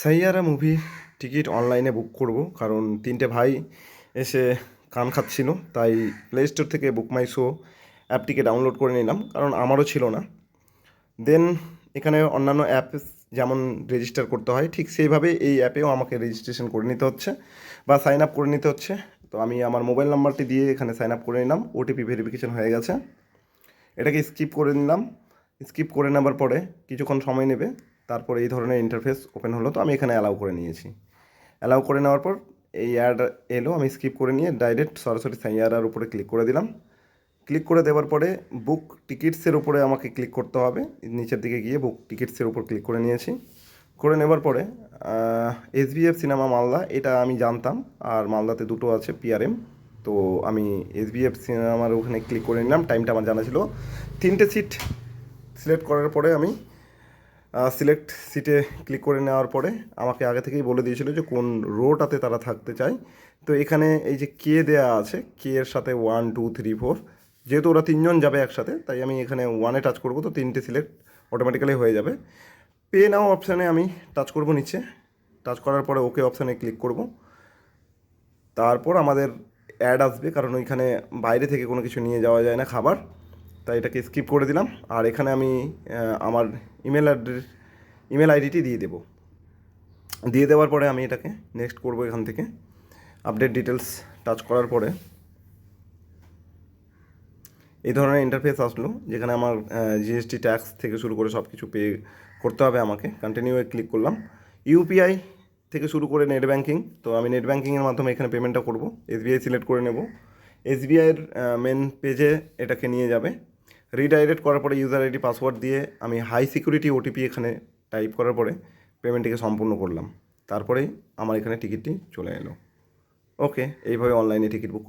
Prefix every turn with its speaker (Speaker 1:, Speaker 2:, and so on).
Speaker 1: Saiyaara movie ticket অনলাইনে বুক করব। কারণ তিনটে ভাই এসে কান খাচ্ছিল, তাই প্লে স্টোর থেকে বুক মাই শো অ্যাপটিকে ডাউনলোড করে নিলাম, কারণ আমারও ছিল না। দেন এখানে অন্যান্য অ্যাপ যেমন রেজিস্টার করতে হয়, ঠিক সেইভাবে এই অ্যাপেও আমাকে রেজিস্ট্রেশন করে নিতে হচ্ছে বা সাইন আপ করে নিতে হচ্ছে। তো আমি আমার মোবাইল নাম্বারটি দিয়ে এখানে সাইন আপ করে নিলাম ওটিপি ভেরিফিকেশন হয়ে গেছে। এটাকে স্কিপ করে নিলাম। স্কিপ করে নেবার পরে কিছুক্ষণ সময় নেবে। তারপরে এই ধরনের ইন্টারফেস ওপেন হলো, তো আমি এখানে অ্যালাউ করে নিয়েছি। অ্যালাউ করে নেওয়ার পর এই অ্যাড এলো, আমি স্কিপ করে নিয়ে ডাইরেক্ট সরাসরি সাইয়ারার উপরে ক্লিক করে দিলাম। ক্লিক করে দেওয়ার পরে বুক টিকিটসের উপরে আমাকে ক্লিক করতে হবে। নিচের দিকে গিয়ে বুক টিকিটসের উপর ক্লিক করে নিয়েছি। করে নেবার পরে এসবিএফ সিনেমা মালদা, এটা আমি জানতাম। আর মালদাতে দুটো আছে পিআরএম তো আমি এসবিএফ সিনেমার ওখানে ক্লিক করে নিলাম। টাইমটা আমার জানা ছিল। তিনটে সিট সিলেক্ট করার পরে আমি সিলেক্ট সিটে ক্লিক করে নেওয়ার পরে আমাকে আগে থেকেই বলে দিয়েছিল যে কোন রোটাতে তারা থাকতে চায়। তো এখানে এই যে কে দেয়া আছে কে এর সাথে ওয়ান টু থ্রি ফোর যেহেতু ওরা তিনজন যাবে একসাথে, তাই আমি এখানে ওয়ানে টাচ করব তো তিনটে সিলেক্ট অটোমেটিক্যালি হয়ে যাবে। পে নাও অপশানে আমি টাচ করব নিচে টাচ করার পরে ওকে অপশানে ক্লিক করব। তারপর আমাদের অ্যাড আসবে, কারণ ওইখানে বাইরে থেকে কোনো কিছু নিয়ে যাওয়া যায় না খাবার। তাই এটাকে স্কিপ করে দিলাম। আর এখানে আমি আমার ইমেল অ্যাড্রেস ইমেল আইডিটি দিয়ে দেবো। দিয়ে দেওয়ার পরে আমি এটাকে নেক্সট করব এখান থেকে। আপডেট ডিটেলস টাচ করার পরে। এই ধরনের ইন্টারফেস আসলো, যেখানে আমার জিএসটি ট্যাক্স থেকে শুরু করে সব কিছু পে করতে হবে আমাকে। কন্টিনিউয়ে ক্লিক করলাম। ইউপিআই থেকে শুরু করে নেট ব্যাঙ্কিং তো আমি নেট ব্যাঙ্কিংয়ের মাধ্যমে এখানে পেমেন্টটা করব। এসবিআই সিলেক্ট করে নেব। এসবিআইয়ের মেন পেজে এটাকে নিয়ে যাবে। রিডাইরেক্ট করার পরে ইউজার আইডি পাসওয়ার্ড দিয়ে আমি হাই সিকিউরিটি ওটিপি এখানে টাইপ করার পরে পেমেন্টটিকে সম্পূর্ণ করলাম। তারপরেই আমার এখানে টিকিটটি চলে এলো। ওকে এইভাবে অনলাইনে টিকিট বুক